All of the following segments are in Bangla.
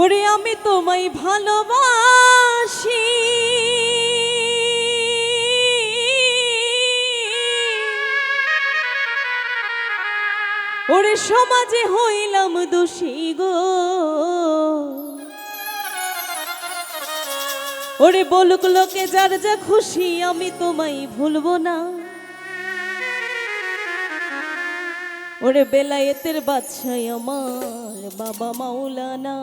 ওরে আমি তোমায় ভালোবাসি। ওরে সমাজে হইলাম দোষী গো। ওরে বলুক লোকে, যার যা খুশি আমি তোমায় ভুলবো না। ওরে বেলায়েতের বাদশাই আমার, বাবা মাওলানা।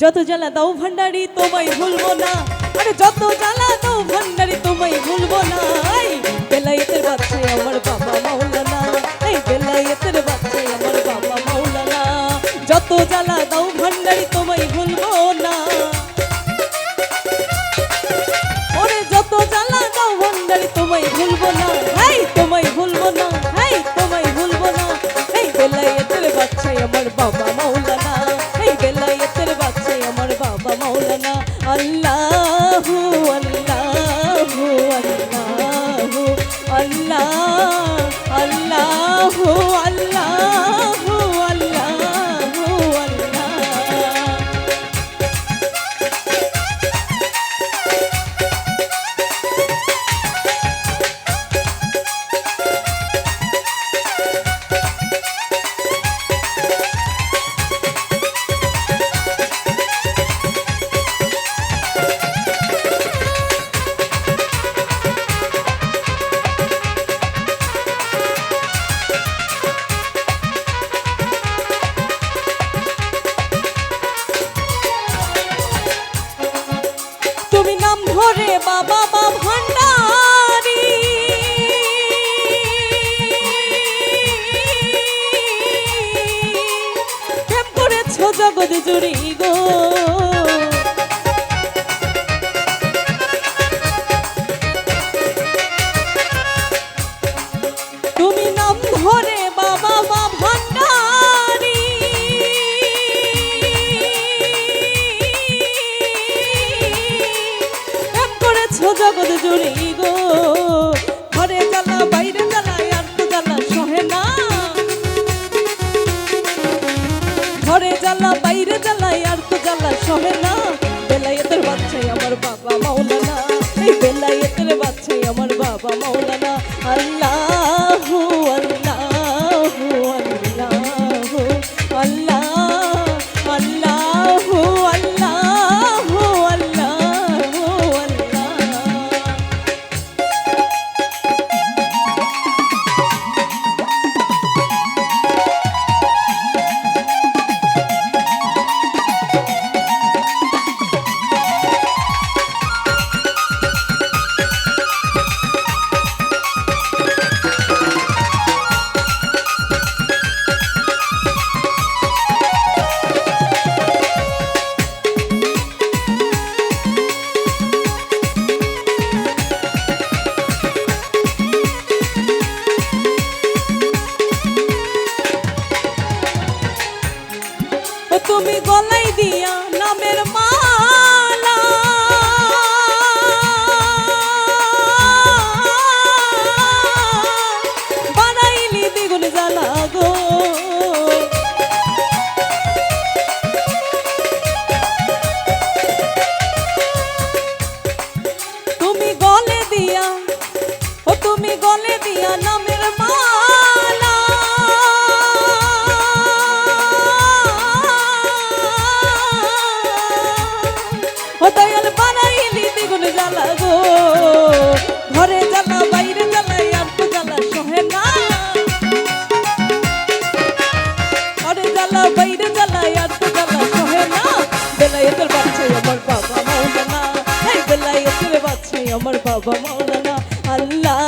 যত জ্বালা দাও ভান্ডারি, তোমায় ভুলবো না। আরে যত জ্বালা দাও ভান্ডারি, তোমায় ভুলবো না। এই বেলায়েতের বাদশাই আমার, বাবা মাওলানা। এই বেলায়েতের বাদশাই আমার, বাবা মাওলানা। যত জ্বালা দাও ভান্ডারি, তোমায় ভুলবো জগৎ জুড়ি গো। তুমি নাম ধরে বাবা বা ভান্ডারি। প্রেম করেছ জগৎ জুড়ি। এই ঘরে জ্বালা, বাইরে জ্বালা আর তো জ্বালা সহে না। ঘরে জ্বালা, বাইরে জ্বালা আর তো জ্বালা সহে না। বেলায়েতের বাচ্চাই আমার বাবা মাওলানা এই বেলায়েতের বাচ্চাই আমার বাবা মাওলানা আল্লাহু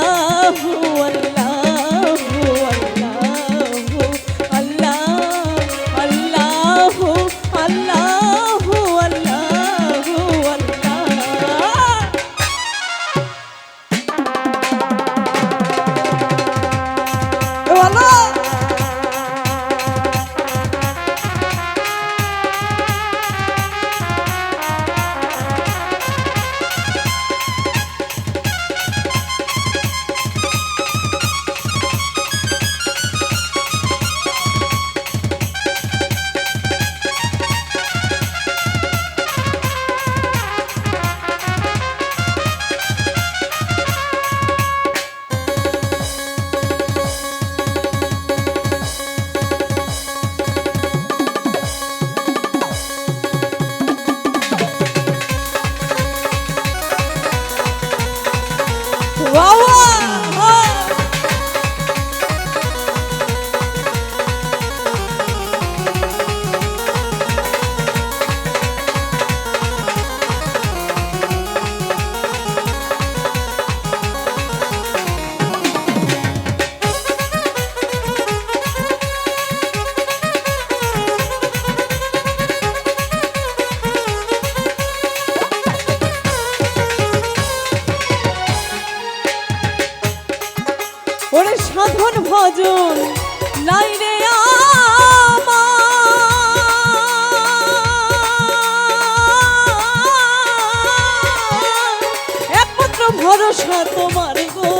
একমাত্র ভরসা তোমার গো।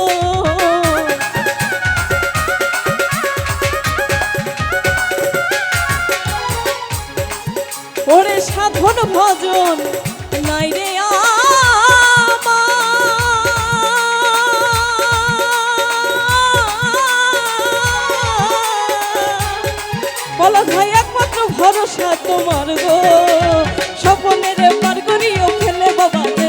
ওরে সাধন ভজন নাইরে বলা ভাই একমাত্র ভরসা তোমার গো। স্বপনের পার করিও খেলে বাবা।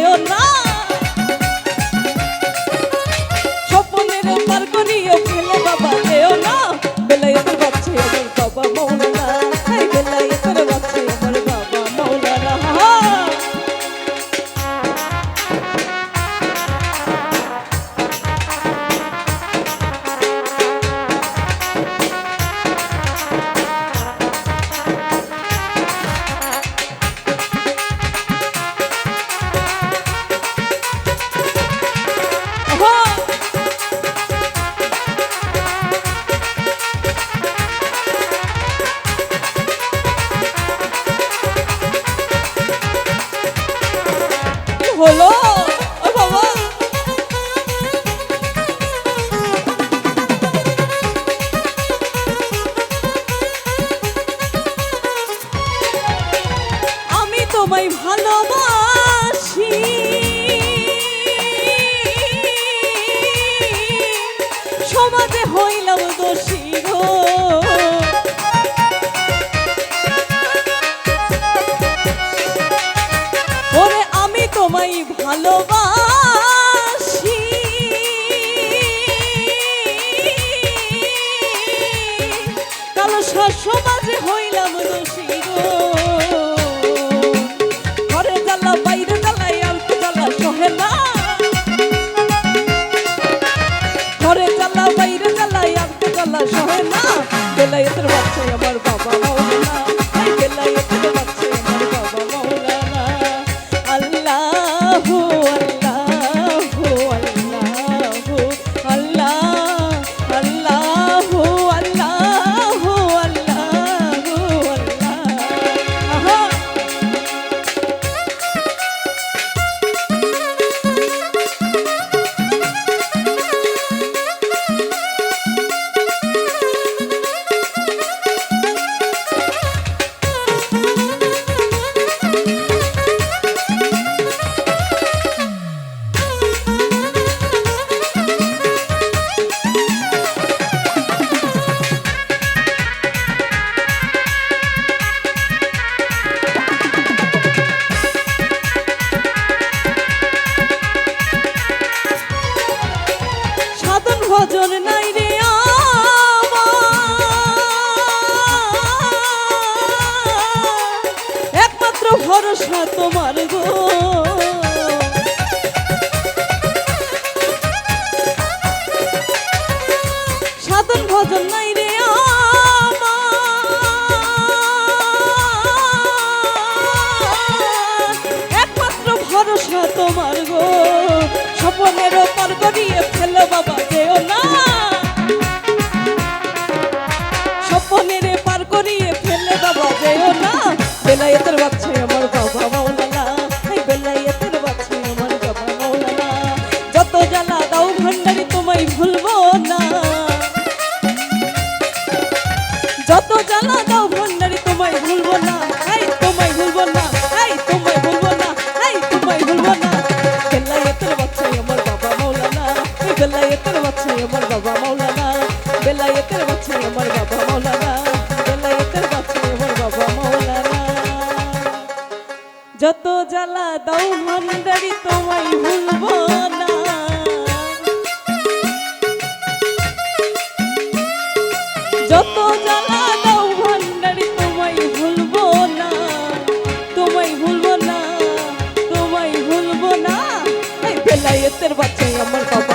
সবাই ভালোবাস। ভরসা তোমার গো। ভুলবো না এই তোমায় ভুলবো না এই তোমায় ভুলবো না এই তোমায় ভুলবো আমার বাবা মাওলানা গেলা এতর বাচ্চা আমার বাবা মাওলানা গেলা এতর বাচ্চা আমার বাবা মাওলানা গেলা এতর বাচ্চা আমার বাবা মাওলানা যত জ্বালা দাও মন্দারি তোমায় ভুলবো না। যত জ্বালা গাছের বাচ্চাই আমার বাবা।